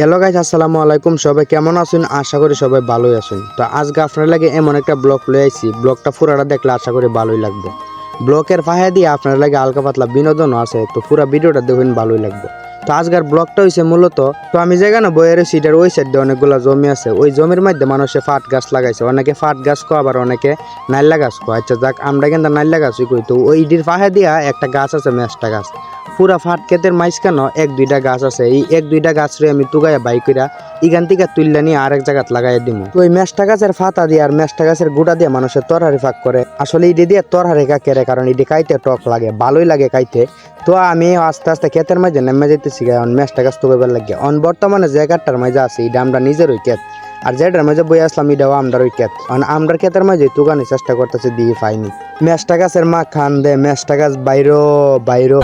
Hello guys আসসালামু আলাইকুম। সবাই কেমন আছেন? আশা করি সবাই ভালোই আছেন। তো আজকে আপনার লাগে এমন একটা ব্লগ লয়ে আইছি। ব্লগটা পুরাটা দেখলে আশা করি ভালোই লাগবে। ব্লকের ফাহে দিয়ে আপনার লাগে হালকা পাতলা বিনোদনও আছে। তো পুরো ভিডিওটা দেখবেন, ভালোই লাগবে। তো আজকের ব্লগটা হয়েছে মূলত, তো আমি যেখানে বইয়ের সিটার ওই সাইডে অনেকগুলো জমি আছে। ওই জমির মধ্যে মানুষে ফাট গাছ লাগাইছে। অনেকে ফাট গাছ কো আবার অনেকে নাইলা গাছ কো আচ্ছা যাক, আমরা কিন্তু নাইলা গাছই কই তো ওই ডির ফাহে দিয়া একটা গাছ আছে মেষ্টা গাছ। পুরা ফাট ক্ষেতের মাঝখানো এক দুইটা গাছ আছে। এই এক দুইটা গাছ রে আমি তুগাইয়া বাই কইরা ইগান থেকে তুললে নিয়ে আরেক জায়গাত লাগাই দিমু। তো ওই মেষ্টা গাছের ফাতা দিয়ে আর মেষ্টা গাছের গুড়া দিয়ে মানুষের তরহারি ফাঁক করে। আসলে ইডি দিয়ে তরহারি কাকেরে কারণ ইডি খাইতে টক লাগে, ভালোই লাগে খাইতে তো আমি আস্তে আস্তে ক্ষেতের মাঝে নেমে যেতেছি অন মেষ্টা গাছ তুগাইবার লাগে। অন বর্তমানে যে জায়গাটার মাঝে আছে এটা আমরা নিজেরই ক্ষেত। আর যেটার মাঝে বই আসলাম এটাও আমরার ক্ষেত। কারণ আমরা ক্ষেতের মাঝে তুগানি চেষ্টা করতেছে দিয়ে পাইনি। মেষ্টা গাছের মা খান দে মেষ্টা গাছ বাইরো বাইরো।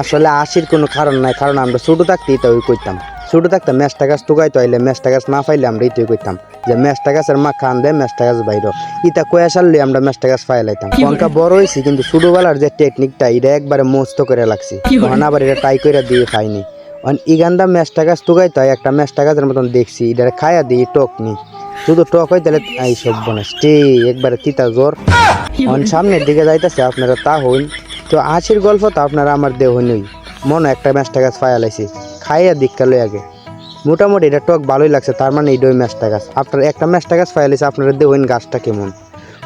আসলে আসির কোনো কারণ নাই কারণ আমরা ছোট থাকতে এটা ওই করতাম ছোট থাকতে মেষ্টা গাছ টুকাইতে হইলে মেষ্টা গাছ না পাইলে আমরা ইতে করতাম যে মেষ্টা গাছের মা খান দে মেষ্টা গাছ বাইরো। ইটা কয়ে সারলে আমরা মেষ্টা গাছ পাইলাইতাম অঙ্কা বড় হয়েছি কিন্তু ছোটবেলার যে টেকনিকটা এটা একবারে মস্ত করে লাগছে। তখন আবার এটা ট্রাই করে দিয়ে খাইনি। অন ইগান্দা মেষ্টা গাছ টুকাইতে হয় একটা মেষ্টা গাছের মতন দেখছি এটা খায়া দিই টক নি। শুধু টক হয় তাহলে এই সব বনাস একবারে তিতা অন সামনের দিকে যাইতেছে আপনারা তা হইন। তো আশির গল্প তো আপনারা আমার দেহ নই। মনে একটা ম্যাচটা গাছ ফায়ালাইছি খাইয়া দীক্ষা লই আগে। মোটামুটি এটা টক ভালোই লাগছে তার মানে এইটাই ম্যাচটা গাছ। আপনার একটা ম্যাচটা গাছ ফায়ালাইছে আপনারা দেহইন গাছটা কেমন?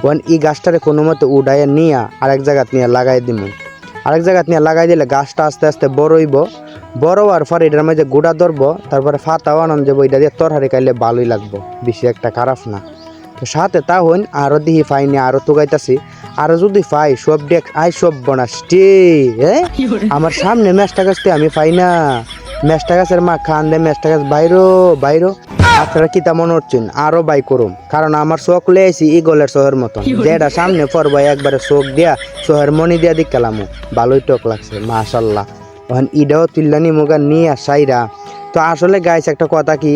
ওয়ান এই গাছটারে কোনো মতে উডাইয়া নিয়া আরেক জায়গাত নিয়ে লাগাই দিব আরেক জায়গাত নিয়ে লাগাই দিলে গাছটা আস্তে আস্তে বড় হইব। বড় হওয়ার পর এটার মধ্যে গুড়া ধরবো তারপরে ফাতাও আনন্দ যাব এটা দিয়ে তরহারি খাইলে ভালোই লাগবো বেশি একটা খারাপ না। তো সাথে তা হইন আরও দিহি ফাইনি আরও তুগাইতাছি। আরও যদি ফাই সব ডেক আই সব বনাসটি হ্যাঁ আমার সামনে মেষ্টা গাছতে আমি পাই না। মেষ্টা গাছের মা খান দে মেষ্টা গাছ বাইরো বাইরো। আপনারা কি তা মনে হচ্ছেন আরও বাই করুম। কারণ আমার চোখ লেয়েছি ইগলের শহর মতন। যেটা সামনে পড়ব একবারে চোখ দিয়া শহর মনি দিয়া দিক কালামু ভালোই টক লাগছে মাশাল্লাহ। ওখান ইডাও তুল্লানি মুগা নিয়ে সাইরা। তো আসলে গাইছে একটা কথা কি?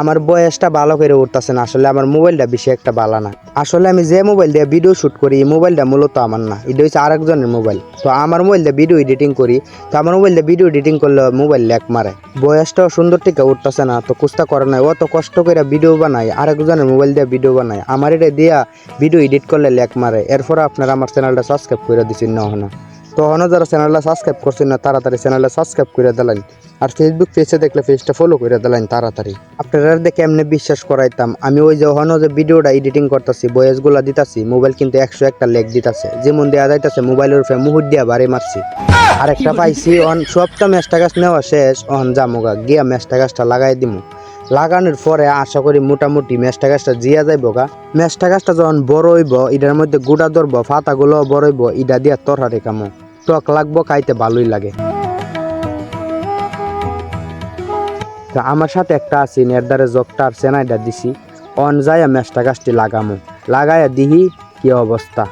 আমার বয়সটা ভালো করে উঠতেছে না, আসলে আমার মোবাইলটা বেশি একটা ভালো না। আসলে আমি যে মোবাইল দিয়ে ভিডিও শুট করি, এই মোবাইলটা মূলত আমার না, এটা হচ্ছে আরেকজনের মোবাইল। তো আমার মোবাইল দিয়ে ভিডিও এডিটিং করি, তো আমার মোবাইল দিয়ে ভিডিও এডিটিং করলে মোবাইল ল্যাক মারে। বয়সটাও সুন্দর টিকে উঠতেছে না, তো কুস্তা করে নাই অত কষ্ট করে ভিডিও বানাই আরেকজনের মোবাইল দিয়ে ভিডিও বানাই আমার এটা দিয়া ভিডিও এডিট করলে ল্যাক মারে, এরপর আপনারা আমার চ্যানেলটা সাবস্ক্রাইব করে দিচ্ছেন না। না তো এখনও যারা চ্যানেলটা সাবস্ক্রাইব করছেন না, তাড়াতাড়ি চ্যানেলটা সাবস্ক্রাইব করে দিলেন আর ফেসবুক পেজে দেখলে পেজটা ফলো করে দিলেন তাড়াতাড়ি। আপনারা দেখে এমনি বিশ্বাস করাইতাম, আমি ওই যে ওখানে যে ভিডিওটা এডিটিং করতেছি বয়েসগুলো দিতাছি মোবাইল কিন্তু একশো একটা লেগ দিতাছে। যেমন দেওয়া যাইতাছে মোবাইলের উপরে মুহুর দিয়া বাড়ি মারছি। আর একটা পাইছি, অন সবটা মেষ্টা গাছ নেওয়া শেষ, অন জামুগা গিয়া মেষ্টা গাছটা লাগাই দিমু। লাগানোর পরে আশা করি মোটামুটি মেষ্টা গাছটা জিয়া যাইব গা। মেষ্টা গাছটা যখন বড় হইব, এটার মধ্যে গুড়া ধরবো ফাতাগুলো বড় হইব, ইটা দিয়া তরহারি কামো। টক লাগবো, খাইতে ভালোই লাগে। তো আমার সাথে একটা আছে নেরদারে জকটার আর চেনাইটা দিছি। অন যায় মেষ্টা গাছটি লাগামো। লাগাইয়া দিহি, কি অবস্থা?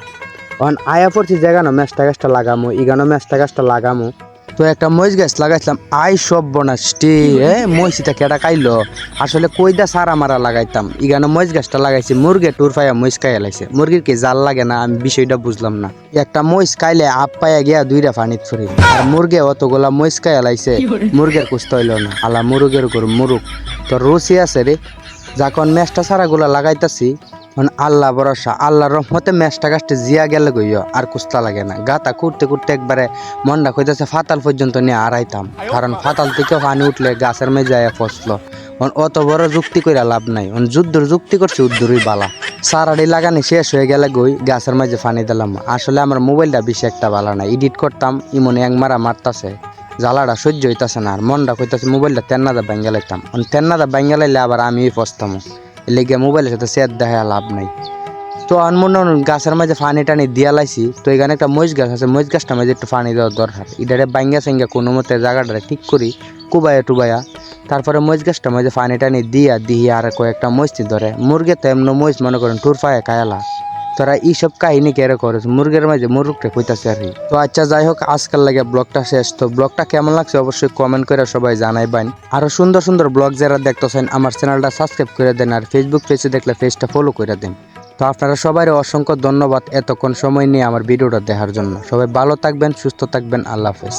অন আয়া পড়ছি যেগানো মেষ্টা গাছটা লাগামো, ইগানো মেষ্টা গাছটা লাগামো। তো একটা মহিষ গাছ লাগাইছিলাম আই সব বনাসটি এ মহিষিটা কেটা খাইলো? আসলে কইদা সারা মারা লাগাইতাম। ইগানো মহিষ গাছটা লাগাইছি মুরগে টুর পাইয়া মহিষ খাইয়া লাইছে। মুরগির কি জাল লাগে না আমি বিষয়টা বুঝলাম না। একটা মহিষ খাইলে আপ পাইয়া গিয়া দুইটা পানিত ফুরি আর মুরগে অতগুলা মহিষ খাইয়া লাইছে মুরগের কুস্ত হইল না। আলা মুরগের গরু মুরুগ তো রুচি আছে রে। যখন মেষ্টা সারাগুলা লাগাইতাছি মানে আল্লাহ ভরসা আল্লাহর রহমতে মেষ্টা গাছটা জিয়া গেলে গইয়, আর কুস্তা লাগে না। গাতা করতে করতে একবারে মনটা কইতেছে, ফাতাল পর্যন্ত নিয়ে আড়াইতাম কারণ ফাতাল থেকে পানি উঠলে গাছের মেয়ে যায় ফসলো অত বড় যুক্তি করে লাভ নাই। যুদ্ধর যুক্তি করছে, উদ্দুরই বালা। সারাডি লাগানি শেষ হয়ে গেলে গই, গাছের মাঝে পানি দিলাম। আসলে আমার মোবাইলটা বেশি একটা বালা না। এডিট করতাম, ইমন এক মারা মারতাছে। জ্বালাটা সহ্য হইতাছে না, আর মনটা কইতাছে, মোবাইলটা তেন্নাদা ব্যাঙ্গে লাইতাম। তেন্নাদা ব্যাঙ্গে লাইলে আবার আমি ফসতাম লেগে মোবাইলের সাথে সেট দেখা লাভ নাই। তো আনমন গাছের মাঝে পানি টানি দিয়া লাইছি, তো এখানে একটা মহিষ গাছ আছে, মহিষ গাছটার মাঝে একটু পানি দেওয়ার দরকার। এটারে বাঙ্গা সাঙ্গা কোনো মতে জায়গাটা ঠিক করি, কুবায়া টুবায়া। তারপরে মহিষ গাছটার মাঝে পানি টানি দিয়া দিয়ে আর কয়েকটা মহিষ ধরে। মুরগে তো এমন মহিষ মনে করেন টুর পায়ে কায়ালা। তোরা এইসব কাহিনী কেরে করেছ মুরগের মাঝে মুরগটা কইতাছে আর। তো আচ্ছা যাই হোক আজকাল লাগে ব্লগটা শেষ। তো ব্লগটা কেমন লাগছে অবশ্যই কমেন্ট করে সবাই জানাইবেন। আরও সুন্দর সুন্দর ব্লগ যারা দেখতেছেন, আমার চ্যানেলটা সাবস্ক্রাইব করে দেন আর ফেসবুক পেজে দেখলে পেজটা ফলো করে দেন। তো আপনারা সবাই অসংখ্য ধন্যবাদ এতক্ষণ সময় নিয়ে আমার ভিডিওটা দেখার জন্য। সবাই ভালো থাকবেন, সুস্থ থাকবেন, আল্লাহ হাফেজ।